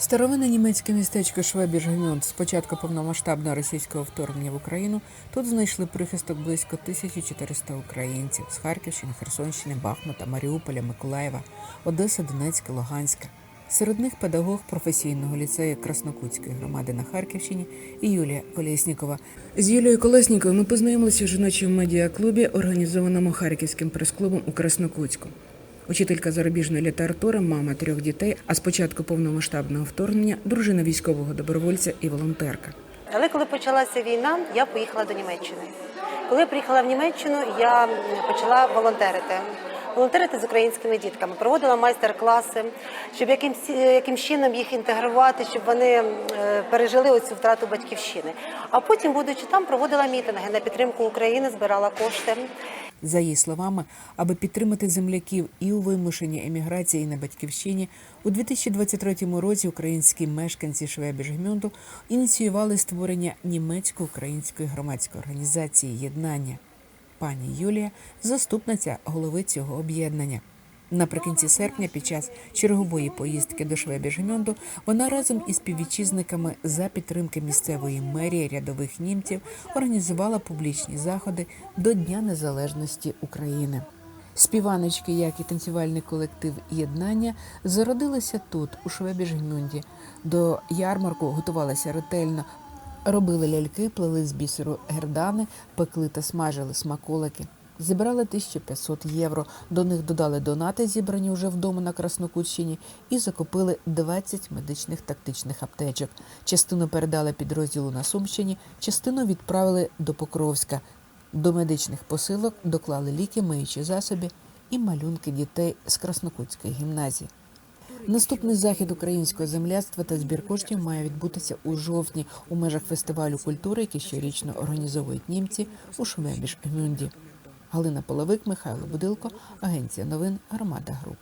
Старовинне німецьке містечко Швебіжгмюнд з початку повномасштабного російського вторгнення в Україну тут знайшли прихисток близько 1400 українців з Харківщини, Херсонщини, Бахмута, Маріуполя, Миколаєва, Одеси, Донецька, Луганська. Серед них педагог професійного ліцею Краснокутської громади на Харківщині і Юлія Колєснікова. З Юлією Колесніковою ми познайомилися в жіночому медіаклубі, організованому Харківським прес-клубом у Краснокутську. Учителька зарубіжної літератури, мама трьох дітей, а з початку повномасштабного вторгнення дружина військового добровольця і волонтерка. Але коли почалася війна, я поїхала до Німеччини. Коли я приїхала в Німеччину, я почала волонтерити. Волонтерити з українськими дітками, проводила майстер-класи, щоб яким, яким чином їх інтегрувати, щоб вони е, пережили оцю втрату батьківщини. А потім, будучи там, проводила мітинги на підтримку України, збирала кошти. За її словами, аби підтримати земляків і у вимушеній еміграції на батьківщині, у 2023 році українські мешканці Швебіжгмюнду ініціювали створення німецько-української громадської організації Єднання. Пані Юлія заступниця голови цього об'єднання. Наприкінці серпня, під час чергової поїздки до Швебіжгмюнду, вона разом із співвітчизниками за підтримки місцевої мерії рядових німців організувала публічні заходи до Дня Незалежності України. Співаночки, як і танцювальний колектив Єднання, зародилися тут, у Швебіжгмюнді. До ярмарку готувалися ретельно. Робили ляльки, плели з бісеру гердани, пекли та смажили смаколики. Зібрали 1500 євро. До них додали донати, зібрані вже вдома на Краснокутщині, і закупили 20 медичних тактичних аптечок. Частину передали підрозділу на Сумщині, частину відправили до Покровська. До медичних посилок доклали ліки, миючі засоби і малюнки дітей з Краснокутської гімназії. Наступний захід українського земляцтва та збір коштів має відбутися у жовтні у межах фестивалю культури, який щорічно організовують німці у Швебіж Гмюнді. Галина Половик, Михайло Будилко, агенція новин Громада Груп.